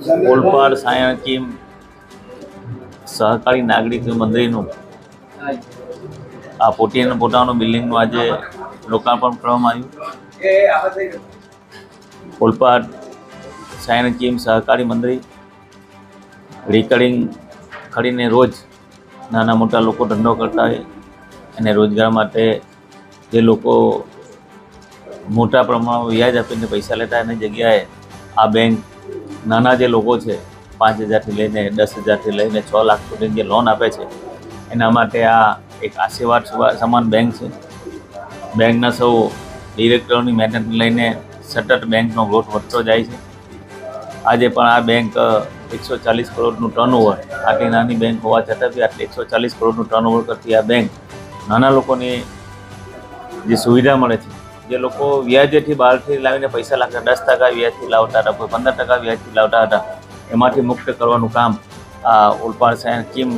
ઓલપાડ સાયણકીમ સહકારી નાગરિક મંદિરનું આ પોટી અને પોતાનું બિલ્ડિંગનું આજે લોકાર્પણ કરવામાં આવ્યું. ઓલપાડ સાયણકીમ સહકારી મંદિર રિકરિંગ કરીને રોજ નાના મોટા લોકો ધંધો કરતા હોય અને રોજગાર માટે જે લોકો મોટા પ્રમાણમાં વ્યાજ આપીને પૈસા લેતા એની જગ્યાએ આ બેંક નાના જે લોકો છે, પાંચ હજારથી લઈને દસ હજારથી લઈને છ લાખ સુધી જે લોન આપે છે, એના માટે આ એક આશીર્વાદ સમાન બેંક છે. બેંકના સૌ ડિરેક્ટરોની મહેનત લઈને સતત બેંકનો ગ્રોથ વધતો જાય છે. આજે પણ આ બેંક એકસો ચાલીસ કરોડનું ટર્નઓવર આટલી નાની બેંક હોવા છતાં બી આટલી એકસો ચાલીસ કરોડનું ટર્નઓવર કરતી આ બેંક નાના લોકોની જે સુવિધા મળે છે જે લોકો વ્યાજેથી બહારથી લાવીને પૈસા લાગતા દસ ટકા વ્યાજથી લાવતા હતા, કોઈ પંદર ટકા વ્યાજથી લાવતા હતા, એમાંથી મુક્ત કરવાનું કામ આ ઓલપાડ સાયન્સ ચીમ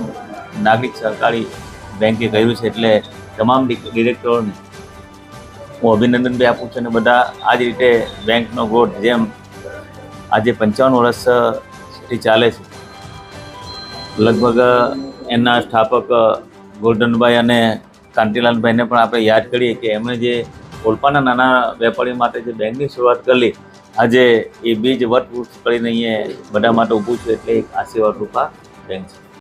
નાગરિક સહકારી બેંકે કર્યું છે એટલે તમામ ડિરેક્ટરોને હું અભિનંદન બી આપું છું અને બધા આ જ રીતે બેંકનો ગ્રોથ જેમ આજે પંચાવન વર્ષથી ચાલે છે. લગભગ એના સ્થાપક ગોલ્ડનભાઈ અને કાંતિલાલભાઈને પણ આપણે યાદ કરીએ કે એમણે જે ઓલપાના નાના વેપારી માટે જે બેંકની શરૂઆત કરેલી આજે એ બીજ વટવૃક્ષ કરીને અહીંયા બધા માટે ઊભું છે, એટલે એક આશીર્વાદ રૂપા બેંક છે.